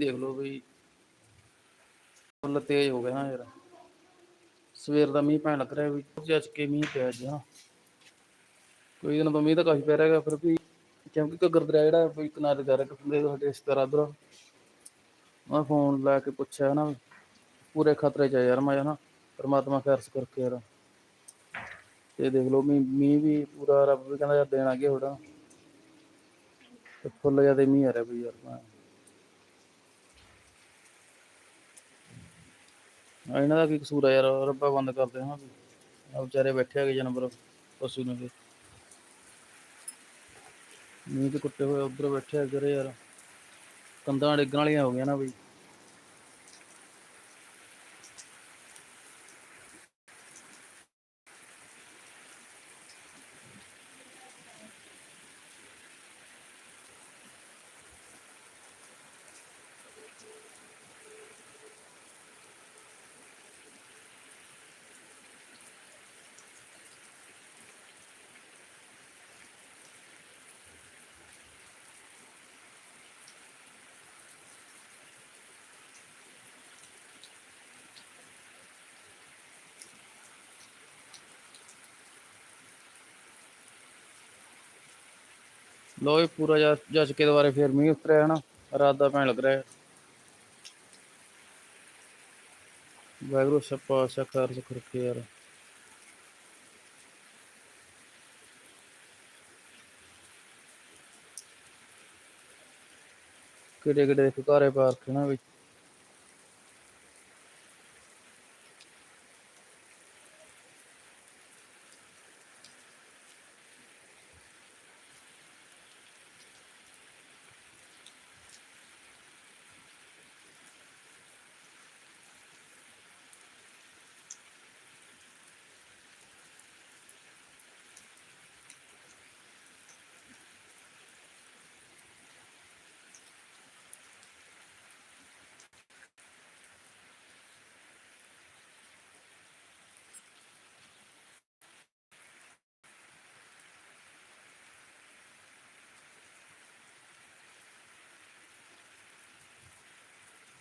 ਦੇਖ ਲਓ ਬਈ। ਫੁੱਲ ਤੇਜ਼ ਹੋ ਗਿਆ ਨਾ ਯਾਰ। ਸਵੇਰ ਦਾ ਮੀਂਹ ਪੈਣ ਲੱਗ ਰਿਹਾ ਵੀ ਜੱਜ ਕੇ ਮੀਂਹ ਪਿਆ ਅੱਜ ਹਾਂ। ਕੋਈ ਦਿਨ ਤੋਂ ਮੀਂਹ ਤਾਂ ਕਾਫੀ ਪੈ ਰਿਹਾ ਫਿਰ ਵੀ ਕਿਉਂਕਿ ਘੱਗਰ ਦਰਿਆ ਜਿਹੜਾ ਕੋਈ ਕਿਨਾਰੇ ਜਾ ਰਿਹਾ ਕਿਉਂਕਿ ਸਾਡੇ ਰਿਸ਼ਤੇਦਾਰ ਉਧਰ ਮੈਂ ਫੋਨ ਲਾ ਕੇ ਪੁੱਛਿਆ ਨਾ ਪੂਰੇ ਖਤਰੇ ਚ ਆ ਯਾਰ ਮੈਂ ਨਾ, ਪਰਮਾਤਮਾ ਖੈਰਸ ਕਰਕੇ ਯਾਰ। ਤੇ ਦੇਖ ਲਓ ਮੀਂਹ ਮੀਂਹ ਵੀ ਪੂਰਾ ਰੱਬ ਵੀ ਕਹਿੰਦਾ ਯਾਰ ਦੇਣ ਆ ਕੀ ਥੋੜਾ ਤੇ ਫੁੱਲ ਜ਼ਿਆਦਾ ਮੀਂਹ ਆ ਰਿਹਾ ਬਈ ਯਾਰ, ਮੈਂ ਇਹਨਾਂ ਦਾ ਕੀ ਕਸੂਰ ਆ ਯਾਰ, ਰੱਬਾ ਬੰਦ ਕਰਦੇ ਹਾਂ ਆ ਵਿਚਾਰੇ ਬੈਠੇ ਹੈਗੇ ਜਾਨਵਰ, ਪਸ਼ੂ ਨੇ ਮੀਂਹ ਤੇ ਕੁੱਟੇ ਹੋਏ ਉਧਰ ਬੈਠੇ ਹੈਗੇ ਰੇ ਯਾਰ। ਕੰਧਾਂ ਡਿੱਗਣ ਵਾਲੀਆਂ ਹੋ ਗਈਆਂ ਨਾ ਬਈ। ਲੋ ਇਹ ਪੂਰਾ ਜੱਜ ਕੇ ਦੁਬਾਰੇ ਫੇਰ ਮੀਂਹ ਉਤਰਿਆ ਹਨਾ, ਰਾਤ ਦਾ ਪੈਣ ਲੱਗ ਰਿਹਾ ਹੈ। ਵਾਹਿਗੁਰੂ ਸੱਪਾ ਸਖਰ ਸੁਖ ਰੱਖੇ ਯਾਰ। ਕਿਹੜੇ ਕਿਹੜੇ ਦੇ ਘਾਰੇ ਪਾਰਕ ਨਾ ਵੀ?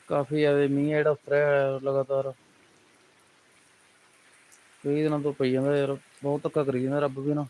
ਕਾਫੀ ਜ਼ਿਆਦਾ ਮੀਂਹ ਜਿਹੜਾ ਉਤਰਿਆ ਹੋਇਆ ਲਗਾਤਾਰ। ਕਈ ਦਿਨਾਂ ਤੋਂ ਪਈ ਜਾਂਦਾ ਯਾਰ, ਬਹੁਤ ਧੱਕਾ ਕਰੀ ਜਾਂਦਾ ਰੱਬ ਵੀ ਨਾ।